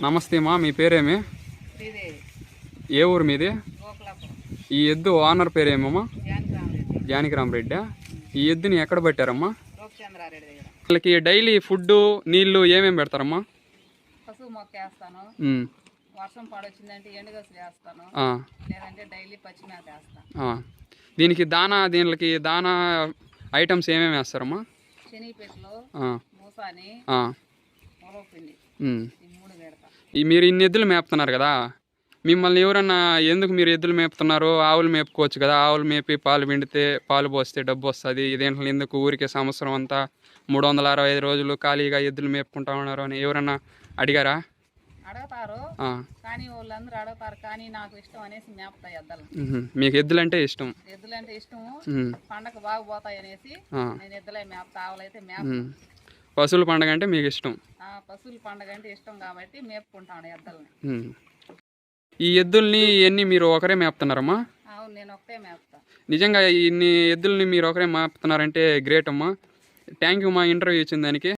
నమస్తే మా మీ పేరేమి? ఏ ఊరు మీది? ఈ ఎద్దు ఓనర్ పేరేమమ్మా? జానకిరామరెడ్డి. ఈ ఎద్దుని ఎక్కడ పెట్టారమ్మా? వీళ్ళకి డైలీ ఫుడ్ నీళ్ళు ఏమేమి పెడతారమ్మా? పశువు మొక్క వేస్తాను. ఉమ్, వర్షం పడొచ్చిందంటే ఎండుగసు వేస్తాను. ఆ, లేదంటే డైలీ పచ్చిమేత వేస్తాను. ఆ. దీనికి దానా దీనికి దానా ఐటమ్స్ ఏమేమి వేస్తారమ్మా? శనగపెట్లు మూసాని. ఈ మూడు ఈ మీరు ఇన్ని ఎద్దులు మేపుతున్నారు కదా మిమ్మల్ని ఎవరన్నా ఎందుకు మీరు ఎద్దులు మేపుతున్నారు ఆవులు మేపుకోవచ్చు కదా ఆవులు మేపి పాలు పిండితే పాలు పోస్తే డబ్బు వస్తుంది ఇదేంట్లో ఎందుకు ఊరికే సంవత్సరం అంతా మూడు వందల అరవై ఐదు రోజులు ఖాళీగా ఎద్దులు మేపుకుంటా ఉన్నారు అని ఎవరన్నా అడిగారా? అడుగుతారు. కానీ వాళ్ళందరూ అడుగుతారు. కానీ నాకు ఇష్టం అనేసి మేపుతాయి ఎద్దలు. మీకు ఎద్దులు అంటే ఇష్టం. ఎద్దులంటే ఇష్టము మ్మ్. పండగ బాగా పోతాయి అనేసి నేను ఎద్దులే మేపుతా ఆవులైతే మేప. పశువుల పండగ అంటే మీకు ఇష్టం. పశువుల పండగ అంటే ఇష్టం కాబట్టి మేపుకుంటాను ఎద్దల్ని. ఈ ఎద్దుల్ని ఇవన్నీ మీరు ఒకరే మేపుతున్నారమ్మా? అవును నేను ఒకటే మేపుతా. నిజంగా ఇన్ని ఎద్దుల్ని మీరు ఒకరే మేపుతున్నారంటే గ్రేట్ అమ్మా థ్యాంక్ యూ మా ఇంటర్వ్యూ ఇచ్చిన దానికి.